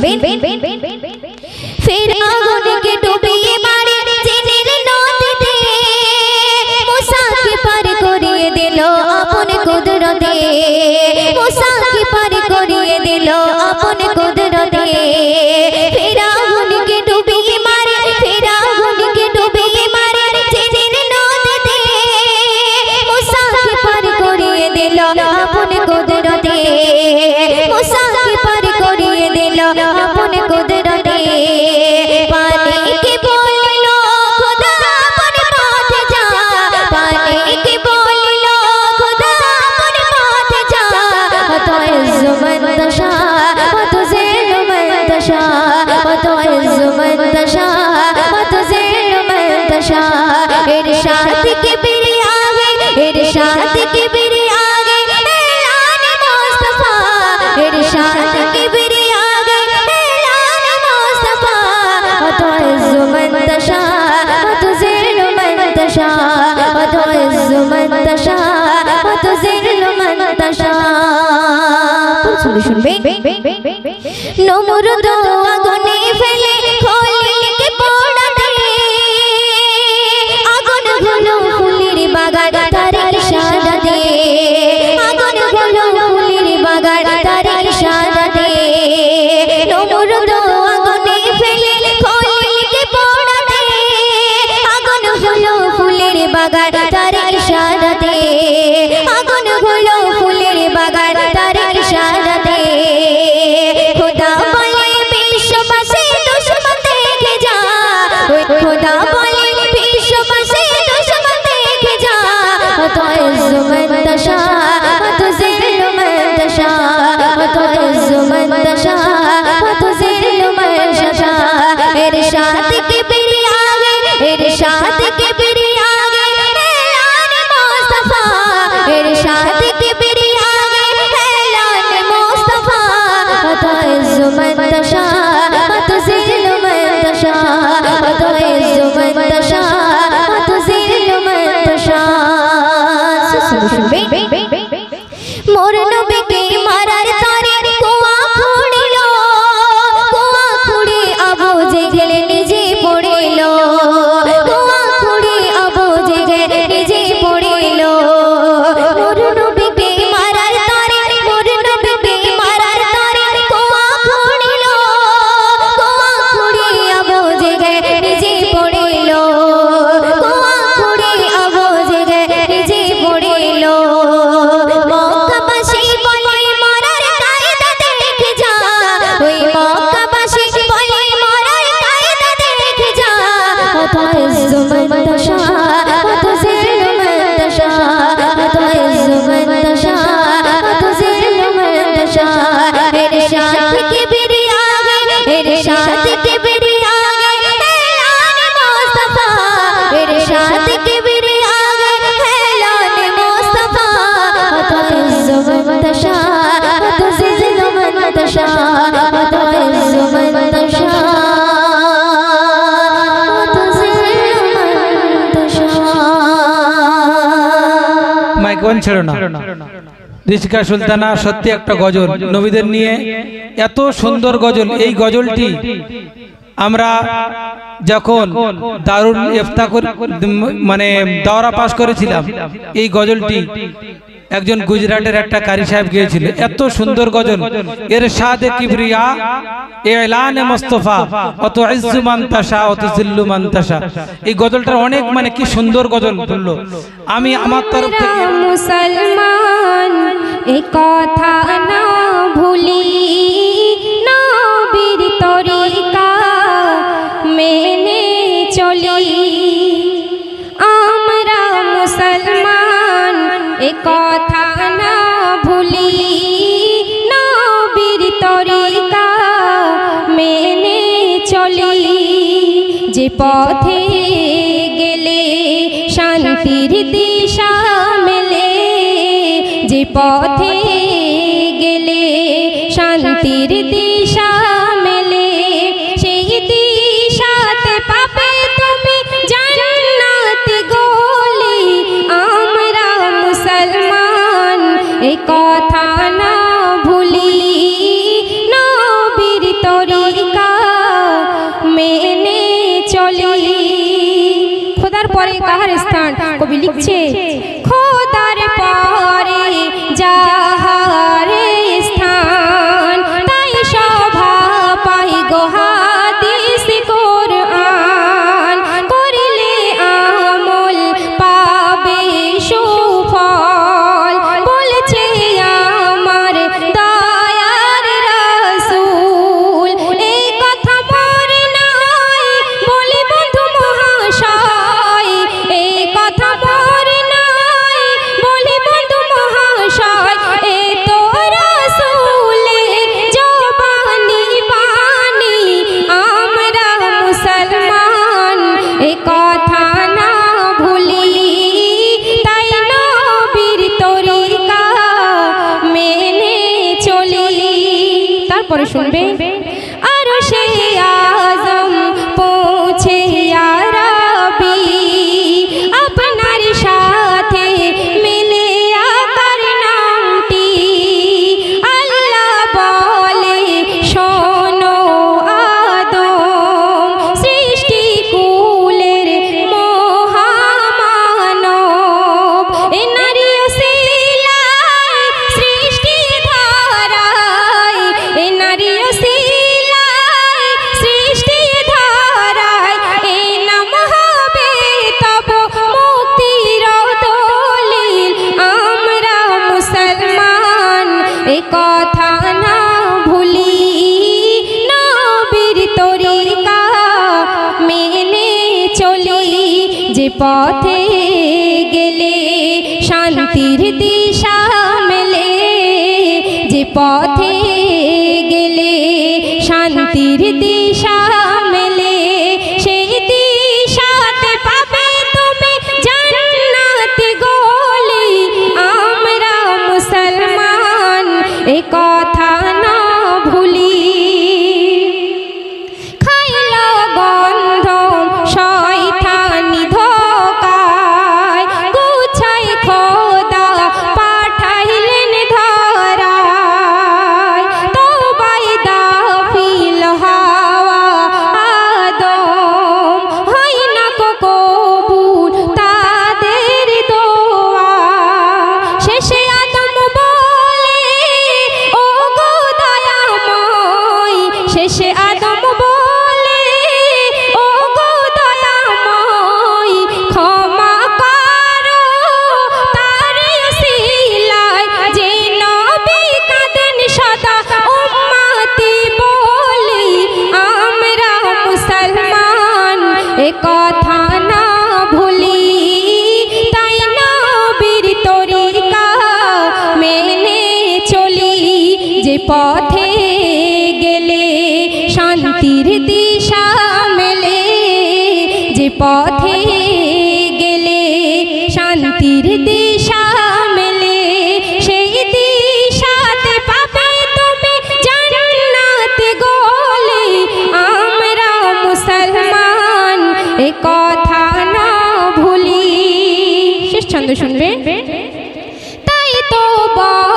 শুনবেন ফের আগুনকে ডুবিয়ে মারে জেলের নদীতে। মুসাকে পার করিয়ে দিল আপন কুদরতে। মুসাকে পার করিয়ে দিল আপন কুদরতে। ফের আগুনকে ডুবিয়ে মারে, ফের আগুনকে ডুবিয়ে মারে জেলের নদীতে। মুসাকে পার করিয়ে দিল আপন কুদরতে। মুসাকে পার আপন تشاء وتعز من تشاء وتذل من تشاء শুনবে নমরুদ Thơm. do filme é ছেড়ো না। ঋষিকা সুলতানা, সত্যি একটা গজল। নবীদের নিয়ে এত সুন্দর গজল। এই গজলটি আমরা যখন দারুণ ইফতা মানে দৌরা পাশ করেছিলাম, এই গজলটি একজন গুজরাটের একটা কারি সাহেব গিয়েছিল। এত সুন্দর গজল এর সাদে কিবরিয়া, এলানে মোস্তফা, অত ইজ্জু মান্তাসা অত জিল্লু মান্তাসা এই গজলটার অনেক মানে কি সুন্দর গজল বলল। আমি আমার তরফ থেকে মুসলমান এই কথা না ভুলি না বীর তরি পথে গেলে শান্তির দিশা মেলে। যে পথে 一个。কথা না ভুলি। শেষ ছন্দ শুনবে? তাই তো বা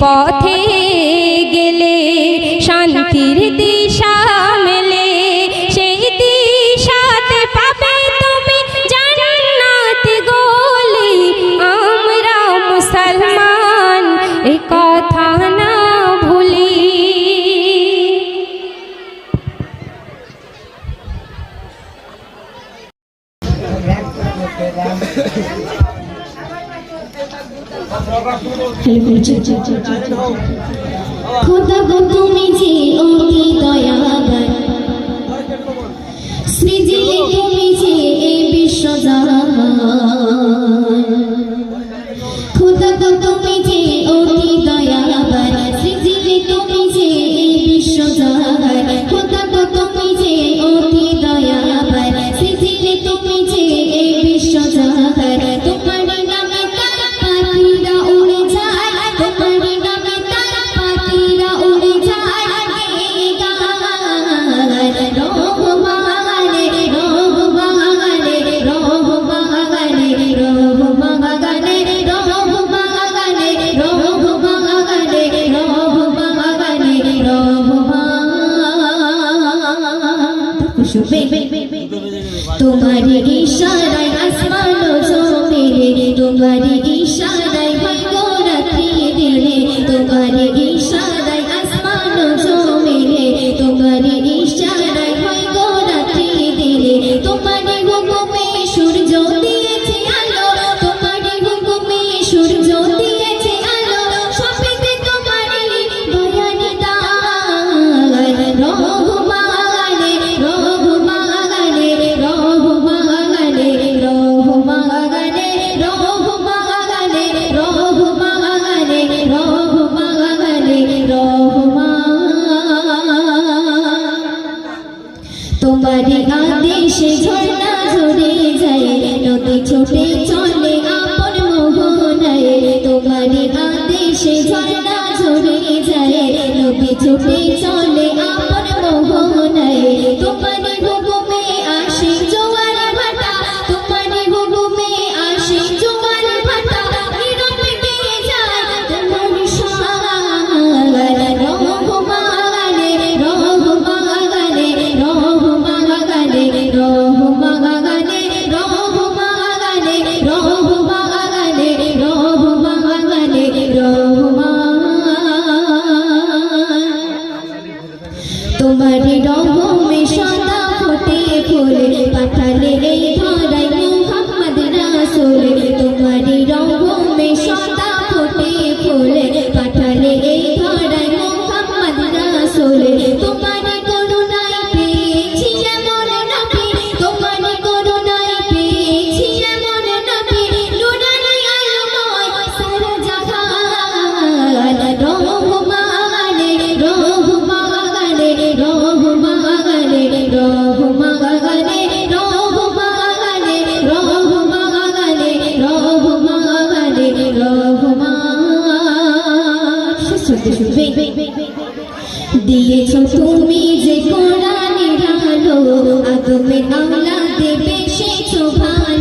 পথ খোদা গো তুমি যে my mind.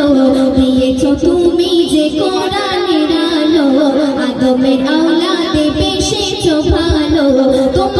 আলো দিয়েছ তুমি যে কোরআনের আলো আদমের আওলাদে বেশেছ ভালো। তোমার